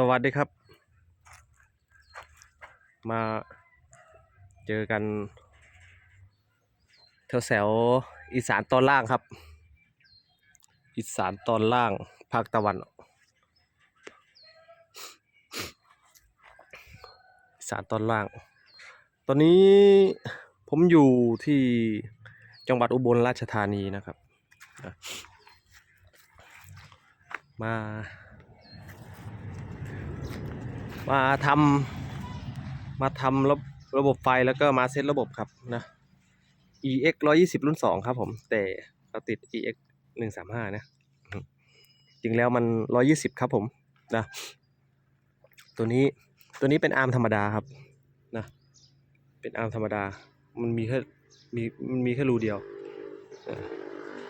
สวัสดีครับ มาเจอกันแถวแถวอีสานตอนล่างครับ อีสานตอนล่างภาคตะวันออกอีสานตอนล่าง ตอนนี้ผมอยู่ที่จังหวัดอุบลราชธานีนะครับ มา มาทำมาทำระบระบบไฟแล้วก็มาเซตระบบครับนะ EX 120 รุ่น 2 ครับผม แต่เราติด EX 135 นะอืมจริงแล้วมัน 120 ครับผมนะ ตัวนี้ตัวนี้เป็นอาร์มธรรมดาครับนะ เป็นอาร์มธรรมดา มันมีแค่มีมันมีแค่รูเดียว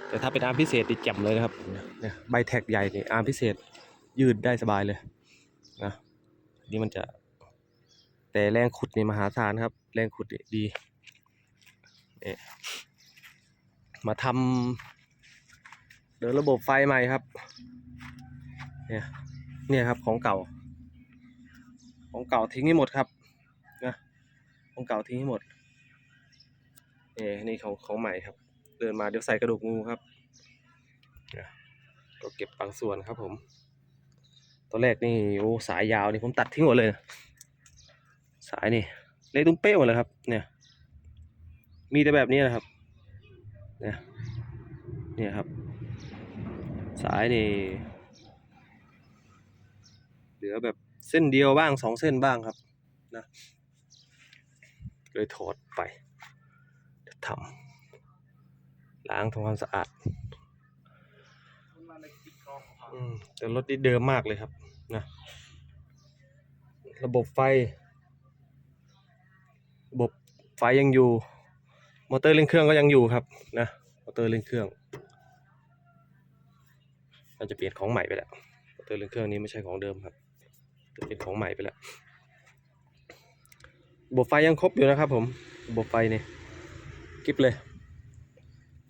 แต่ถ้าเป็นอาร์มพิเศษติดแจ่มเลยนะครับเนี่ยใบแท็กใหญ่นี่อาร์มพิเศษยืดได้สบายเลยนะ นี่มันจะ แต่แรงขุดนี่มหาศาลครับ แรงขุดดีนี่มาทำเดินระบบไฟใหม่ครับ เนี่ยเนี่ยครับของเก่า ของเก่าทิ้งให้หมดครับนะของเก่าทิ้งให้หมดนี่นี่ของของใหม่ครับ เดินมาเดี๋ยวใส่กระดูกงูครับ ก็เก็บบางส่วนครับผม ตอนแรกนี่โอ้สายยาวนี่ผมตัดทิ้งหมดเลยนะสายนี่เละตุ้มเป้หมดเลยครับ เนี่ย มีแต่แบบนี้นะครับ เนี่ยเนี่ยครับ สายนี่เหลือแบบเส้นเดียวบ้างสองเส้นบ้างครับนะเลยถอดไปทำล้างทำความสะอาด อืมแต่รถนี่เดิมมากเลยครับนะระบบไฟ ระบบไฟยังอยู่ มอเตอร์เร่งเครื่องก็ยังอยู่ครับนะมอเตอร์เร่งเครื่องเราจะเปลี่ยนของใหม่ไปแล้วมอเตอร์เร่งเครื่องนี้ไม่ใช่ของเดิมครับเป็นของใหม่ไปแล้วระบบไฟยังครบอยู่นะครับ ผมระบบไฟนี่กิบเลย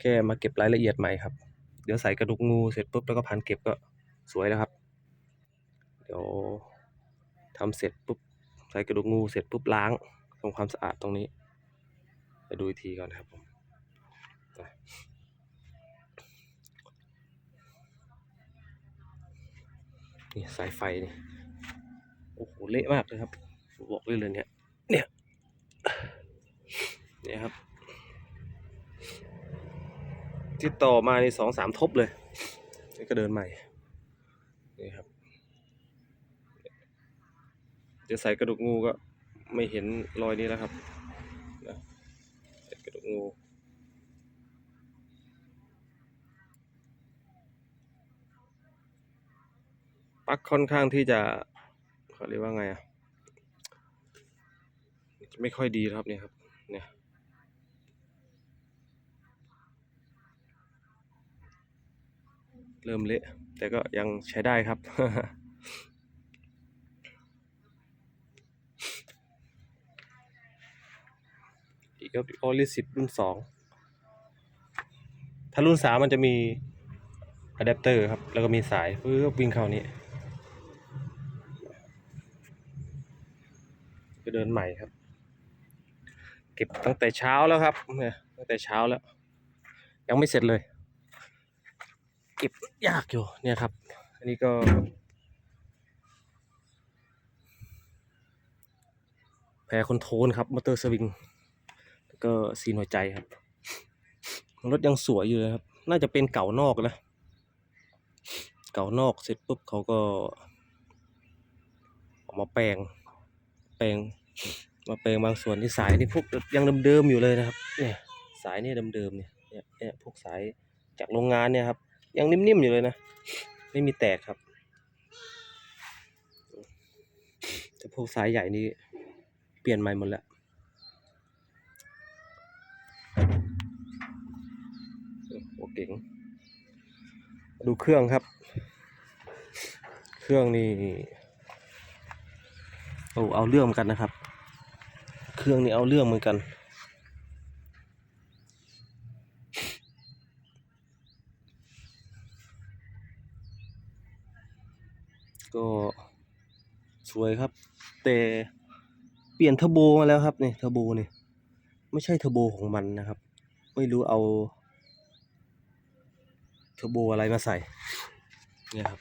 แค่มาเก็บรายละเอียดใหม่ครับ เดี๋ยวใส่กระดูกงูเสร็จปุ๊บแล้วก็พันเก็บก็สวยแล้วครับ เดี๋ยวทำเสร็จปุ๊บใส่กระดูกงูเสร็จปุ๊บล้างทำความสะอาดตรงนี้ไปดูอีกทีก่อนครับผมนี่สายไฟนี่โอ้โหเละมากเลยครับบอกเลยเลยเนี่ยเนี่ยเนี่ยครับ ที่ต่อมาในสองสามทบเลยนี่ก็เดินใหม่นี่ครับจะใส่กระดูกงูก็ไม่เห็นรอยนี้แล้วครับใส่กระดูกงูปักค่อนข้างที่จะเขาเรียกว่าไงอะไม่ค่อยดีครับเนี่ยครับเนี่ย เริ่มเละ แต่ก็ยังใช้ได้ครับ อีกก็โอลิสิบรุ่นสองถ้ารุ่นสามมันจะมีอะแดปเตอร์ครับ แล้วก็มีสายปึ๊บวิ่งเข้านี้ก็เดินใหม่ครับ เก็บตั้งแต่เช้าแล้วครับเนี่ยตั้งแต่เช้าแล้ว ยังไม่เสร็จเลย เก็บยากอยู่เนี่ยครับ อันนี้ก็แพรคอนโทรลครับมอเตอร์สวิงแล้วก็ซีนหัวใจครับ รถยังสวยอยู่เลยครับ น่าจะเป็นเก่านอกนะ เก่านอกเสร็จปุ๊บเขาก็ออกมาแปลง แปลง มาแปลงบางส่วนที่สายนี่พวกยังเดิมๆอยู่เลยนะครับ เนี่ยสายนี่เดิมๆเนี่ยเนี่ยพวกสายจากโรงงานเนี่ยครับ ยังนิ่มๆอยู่เลยนะ ไม่มีแตกครับแต่พวกสายใหญ่นี่เปลี่ยนใหม่หมดแล้วโอเก๋งดูเครื่องครับ เครื่องนี่โอ้เอาเรื่องเหมือนกันนะครับ เครื่องนี่เอาเรื่องเหมือนกัน ก็ สวยครับ แต่เปลี่ยนเทอร์โบมาแล้วครับนี่เทอร์โบนี่ไม่ใช่เทอร์โบของมันนะครับ ไม่รู้เอาเทอร์โบอะไรมาใส่เนี่ยครับ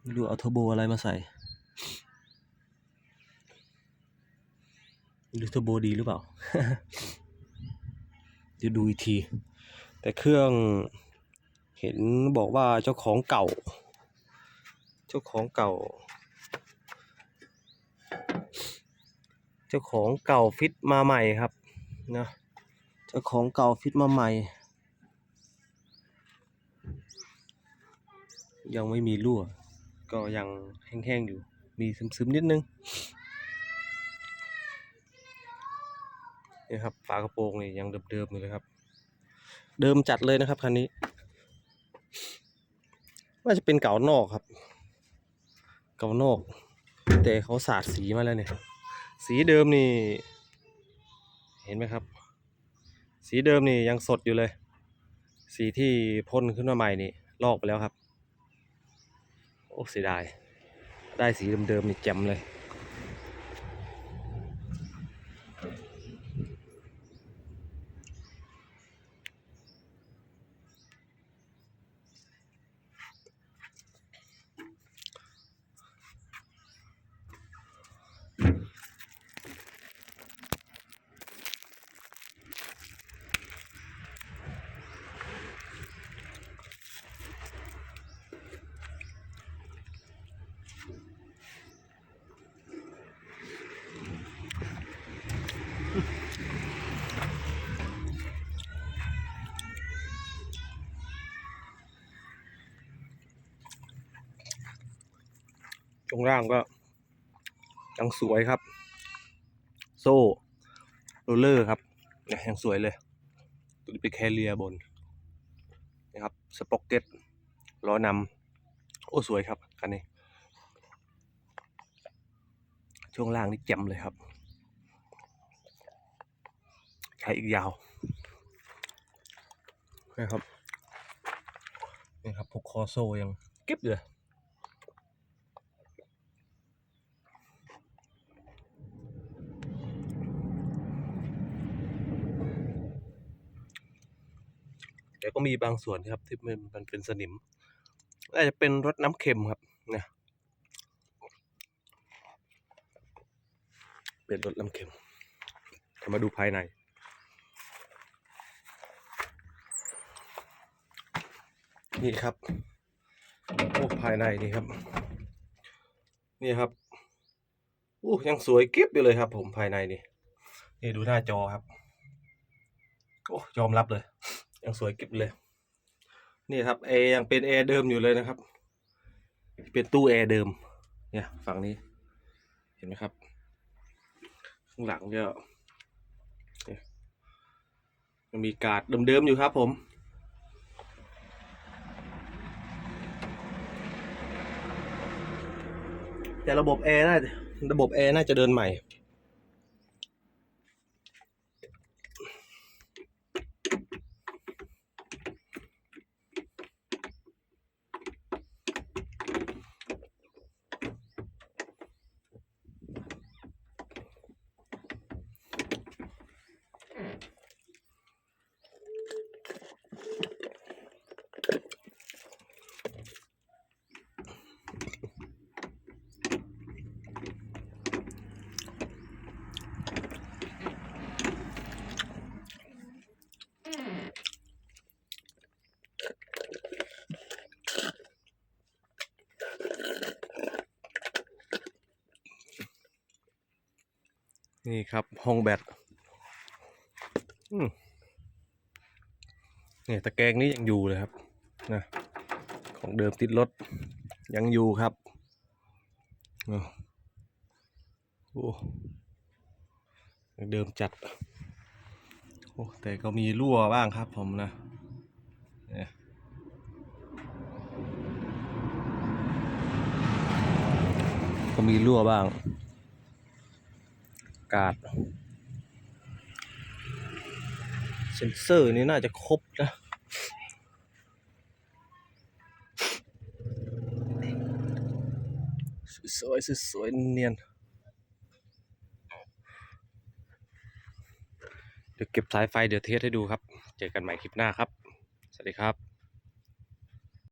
ไม่รู้เอาเทอร์โบอะไรมาใส่ไม่รู้เทอร์โบดีหรือเปล่า เดี๋ยวดูอีกที แต่เครื่อง เห็นบอกว่าเจ้าของเก่า เจ้าของเก่า เจ้าของเก่าฟิตมาใหม่ครับนะเจ้าของเก่าฟิตมาใหม่ ยังไม่มีรั่ว ก็ยังแห้งๆอยู่ มีซึมๆนิดนึงนี่ครับฝากระโปรงนี่ยังเดิมๆอยู่เลยครับ เดิมจัดเลยนะครับคันนี้ น่าจะเป็นเก่านอกครับ เก่านอก แต่เขาสาดสีมาแล้วเนี่ย สีเดิมนี่ เห็นไหมครับ สีเดิมนี่ยังสดอยู่เลย สีที่พ่นขึ้นมาใหม่นี่ลอกไปแล้วครับ โอ้เสียดาย ได้สีเดิมๆนี่แจ่มเลย ช่วงล่างก็ยังสวยครับ โซ่โรลเลอร์ครับเนี่ยยังสวยเลย ตัวนี้เป็นแคเรียบนนะครับสป็อกเก็ตล้อนำโอ้สวยครับคันนี้ ช่วงล่างนี่แจ่มเลยครับ ใช้อีกยาวนะครับนี่ครับพวกคอโซ่ยังเก็บเลย แต่ก็มีบางส่วนครับ ที่มันเป็นสนิมอาจจะเป็นรสน้ำเค็มครับเนี่ยเป็นรสน้ำเค็มเรามาดูภายในนี่ครับโอ้ภายในนี่ครับ นี่ครับโอ้ยังสวยกิ๊บอยู่เลยครับ ผมภายในนี่ นี่ดูหน้าจอครับ โอ้ยอมรับเลย ยังสวยกิบเลย นี่ครับแอร์ยังเป็นแอร์เดิมอยู่เลยนะครับ เป็นตู้แอร์เดิม เนี่ยฝั่งนี้ เห็นไหมครับ ข้างหลังก็เนี่ยยังมีการ์ดเดิมๆอยู่ครับผมแต่ระบบแอร์น่าระบบแอร์น่าจะเดินใหม่ นี่ครับห้องแบตเนี่ยตะแกรงนี้ยังอยู่เลยครับนะของเดิมติดรถยังอยู่ครับโอ้ยเดิมจัดโอ้แต่ก็มีรั่วบ้างครับผมนะเนี่ยก็มีรั่วบ้างากาศ เซนเซอร์นี่น่าจะครบนะสวยๆสวยเนียนเดี๋ยวเก็บสายไฟเดี๋ยวเทสให้ดูครับ เจอกันใหม่คลิปหน้าครับ สวัสดีครับ